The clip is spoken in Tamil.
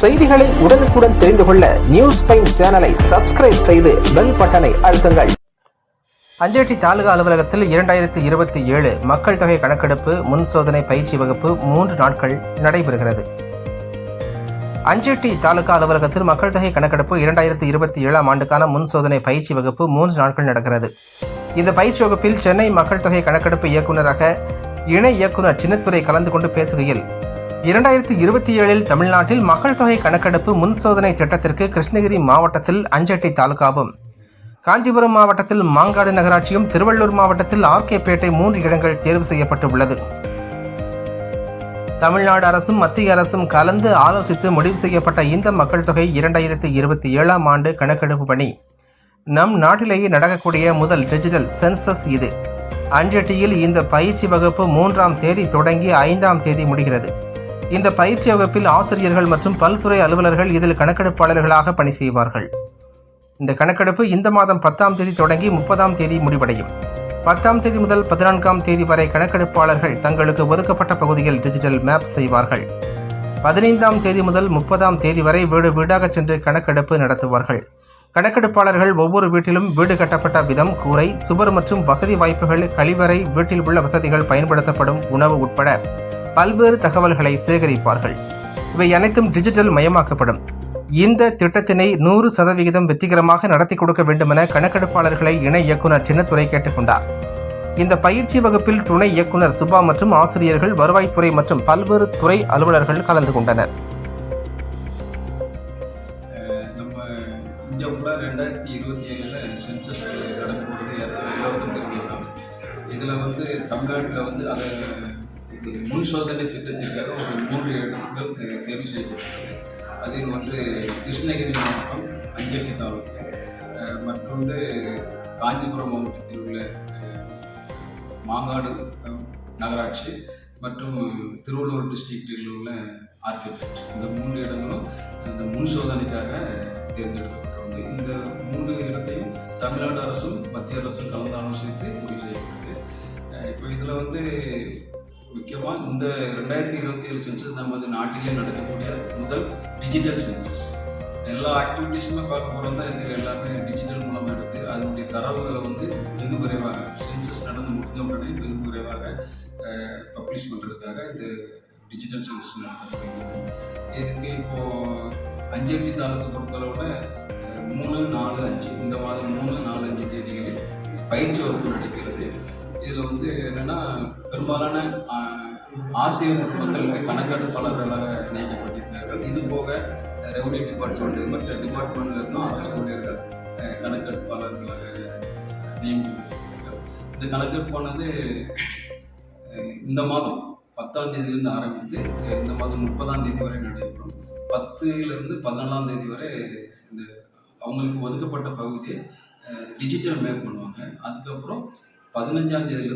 செய்திகளை உடனுக்குடன் தெரிந்து கொள்ள நியூஸ் பைன் சேனலை சப்ஸ்கிரைப் செய்து பெல் பட்டனை அழுத்துங்கள். அஞ்சேட்டி தாலுகா அலுவலகத்தில் இரண்டாயிரத்தி இருபத்தி ஏழு மக்கள் தொகை கணக்கெடுப்பு முன் சோதனை பயிற்சி வகுப்பு மூன்று நாட்கள் நடைபெறுகிறது. அஞ்சேட்டி தாலுகா அலுவலகத்தில் மக்கள் தொகை கணக்கெடுப்பு இரண்டாயிரத்தி இருபத்தி ஏழாம் ஆண்டுக்கான முன் சோதனை பயிற்சி வகுப்பு மூன்று நாட்கள் நடக்கிறது. இந்த பயிற்சி வகுப்பில் சென்னை மக்கள் தொகை கணக்கெடுப்பு இயக்குநராக இணை இயக்குநர் சின்னத்துறை கலந்து கொண்டு பேசுகையில் இரண்டாயிரத்தி இருபத்தி ஏழில் தமிழ்நாட்டில் மக்கள் தொகை கணக்கெடுப்பு முன் சோதனை திட்டத்திற்கு கிருஷ்ணகிரி மாவட்டத்தில் அஞ்சட்டை தாலுகாவும். காஞ்சிபுரம் மாவட்டத்தில் மாங்காடு நகராட்சியும் திருவள்ளூர் மாவட்டத்தில் ஆர்கேபேட்டை மூன்று இடங்கள் தேர்வு செய்யப்பட்டுள்ளது. தமிழ்நாடு அரசும் மத்திய அரசும் கலந்து ஆலோசித்து முடிவு செய்யப்பட்ட இந்த மக்கள் தொகை இரண்டாயிரத்தி இருபத்தி ஏழாம் ஆண்டு கணக்கெடுப்பு பணி. நம் நாட்டிலேயே நடக்கக்கூடிய முதல் டிஜிட்டல் சென்சஸ் இது. அஞ்சட்டியில் இந்த பயிற்சி வகுப்பு மூன்றாம் தேதி தொடங்கி ஐந்தாம் தேதி முடிகிறது. இந்த பயிற்சி வகுப்பில் ஆசிரியர்கள் மற்றும் பல்துறை அலுவலர்கள் இதில் கணக்கெடுப்பாளர்களாக பணி செய்வார்கள். இந்த கணக்கெடுப்பு இந்த மாதம் பத்தாம் தேதி தொடங்கி முப்பதாம் தேதி முடிவடையும். பத்தாம் தேதி முதல் பதினான்காம் தேதி வரை கணக்கெடுப்பாளர்கள் தங்களுக்கு ஒதுக்கப்பட்ட பகுதியில் டிஜிட்டல் மேப் செய்வார்கள். பதினைந்தாம் தேதி முதல் முப்பதாம் தேதி வரை வீடு வீடாக சென்று கணக்கெடுப்பு நடத்துவார்கள். கணக்கெடுப்பாளர்கள் ஒவ்வொரு வீட்டிலும் வீடு கட்டப்பட்ட விதம் கூரை சுவர் மற்றும் வசதி வாய்ப்புகள் கழிவறை வீட்டில் உள்ள வசதிகள் பயன்படுத்தப்படும் உணவு உட்பட பல்வேறு தகவல்களை சேகரிப்பார்கள். இவை அனைத்தும் டிஜிட்டல் மயமாக்கப்படும். இந்த திட்டத்தினை நூறு சதவிகிதம் வெற்றிகரமாக நடத்தி கொடுக்க வேண்டுமென கணக்கெடுப்பாளர்களை இணை இயக்குனர் சின்னத்துறை கேட்டுக்கொண்டார். இந்த பயிற்சி வகுப்பில் துணை இயக்குனர் சுபா மற்றும் ஆசிரியர்கள் வருவாய்த்துறை மற்றும் பல்வேறு துறை அலுவலர்கள் கலந்து கொண்டனர். இதில் வந்து தமிழ்நாட்டில் வந்து அதை முன் சோதனை திட்டத்திற்காக ஒரு மூன்று இடங்கள் தேர்வு செய்யப்பட்டுள்ளது அதில் ஒன்று கிருஷ்ணகிரி மாவட்டம் அஞ்சட்டி தாலுக்கு மற்றொன்று காஞ்சிபுரம் மாவட்டத்தில் உள்ள மாங்காடு நகராட்சி மற்றும் திருவள்ளூர் டிஸ்ட்ரிக்டில் உள்ள ஆர்கிடெக்ட் இந்த மூன்று இடங்களும் இந்த முன் சோதனைக்காக தேர்ந்தெடுக்கப்பட்டுள்ளது இந்த மூன்று இடத்தையும் தமிழ்நாடு அரசும் மத்திய அரசும் கலந்து ஆலோசித்து முடிவு செய்யப்பட்டது. இப்போ இதில் வந்து முக்கியமாக இந்த ரெண்டாயிரத்தி இருபத்தி ஏழு சென்சஸ் நமது நாட்டிலே நடக்கக்கூடிய முதல் டிஜிட்டல் சென்சஸ் எல்லா ஆக்டிவிட்டீஸுமே பார்க்க போகிறோம் தான் இதில் எல்லாமே டிஜிட்டல் மூலமாக எடுத்து அதனுடைய தரவுகளை வந்து வெகு விரைவாக சென்சஸ் நடந்து முடிஞ்ச உடனே வெகு விரைவாக பப்ளிஷ் பண்ணுறதுக்காக இந்த டிஜிட்டல் சென்சஸ் நடத்தப்படுகிறது. இதுக்கு இப்போது அஞ்செட்டி தாலுக்கு பொறுத்தளவில் மூணு நாலு அஞ்சு இந்த மாதம் மூணு நாலு அஞ்சு தேதிகளில் பயிற்சி வகுப்பு நடக்கிறது இதில் வந்து என்னென்னா பெரும்பாலான ஆஹ், ஆசிரியர் மக்கள் பலர்களாக நியமிக்கப்பட்டிருக்கிறார்கள். இது போக ரெவன்யூ டிபார்ட்மெண்ட் மற்ற டிபார்ட்மெண்ட்ல இருந்தும் அரசு ஊழியர்கள் கணக்கெடுப்பாளர்களாக நியமிக்கப்பட்டிருக்கிறார்கள். இந்த கணக்கெடுப்பானது இந்த மாதம் பத்தாம் தேதியிலிருந்து ஆரம்பித்து இந்த மாதம் முப்பதாம் தேதி வரை நடைபெறும். பத்துலேருந்து பதினாலாம் தேதி வரை இந்த அவங்களுக்கு ஒதுக்கப்பட்ட பகுதியை டிஜிட்டல் மேப் பண்ணுவாங்க. அதுக்கப்புறம் பதினஞ்சாம் தேதியிலிருந்து